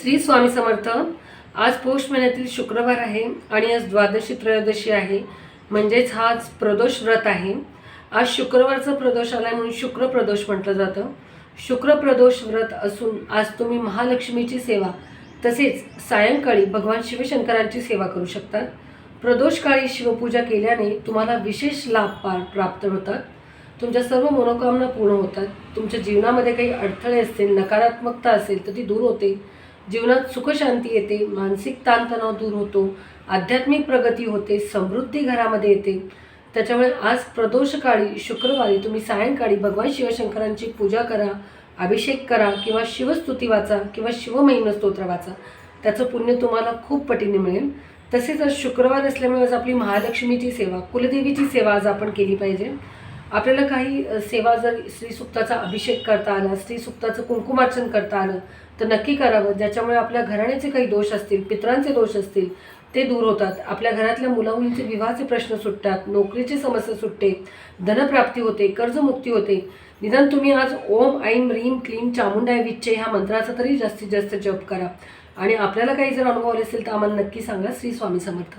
श्री स्वामी समर्थ आज पौष महिन्यातील शुक्रवार आहे आणि आज द्वादशी त्रयोदशी आहे. म्हणजेच हा आज प्रदोष व्रत आहे. आज शुक्रवारचा प्रदोष आला म्हणून शुक्र प्रदोष म्हटलं जातं. शुक्र प्रदोष व्रत असून आज तुम्ही महालक्ष्मीची सेवा तसेच सायंकाळी भगवान शिवशंकरांची सेवा करू शकतात प्रदोषकाळी शिवपूजा केल्याने तुम्हाला विशेष लाभ पा- प्राप्त होतात. तुमच्या सर्व मनोकामना पूर्ण होतात. तुमच्या जीवनामध्ये काही अडथळे असतील नकारात्मकता असेल तर ती दूर होते. जीवनात सुखशांती येते मानसिक ताणतणाव दूर होतो आध्यात्मिक प्रगती होते समृद्धी घरामध्ये येते. त्याच्यामुळे आज प्रदोषकाळी शुक्रवारी तुम्ही सायंकाळी भगवान शिवशंकरांची पूजा करा अभिषेक करा किंवा शिवस्तुती वाचा किंवा शिवमहिम स्तोत्र वाचा. त्याचं पुण्य तुम्हाला खूप पटीने मिळेल. तसेच आज शुक्रवार असल्यामुळे आज आपली महालक्ष्मीची सेवा कुलदेवीची सेवा आज आपण केली पाहिजे. आपल्याला काही सेवा जर श्रीसुक्ताचा अभिषेक करता आला श्रीसुक्ताचं कुंकुमार्चन करता आलं तर नक्की करावं. ज्याच्यामुळे आपल्या घराण्याचे काही दोष असतील पित्रांचे दोष असतील ते दूर होतात. आपल्या घरातल्या मुलामुलींचे विवाहाचे प्रश्न सुटतात नोकरीची समस्या सुटते धनप्राप्ती होते कर्जमुक्ती होते. निदान तुम्ही आज ओम ऐम रीम क्लीम चामुंडाय विच्चे ह्या मंत्राचा तरी जास्तीत जास्त जप करा. आणि आपल्याला काही जर अनुभव आले असेल तर आम्हाला नक्की सांगा. श्री स्वामी समर्थ.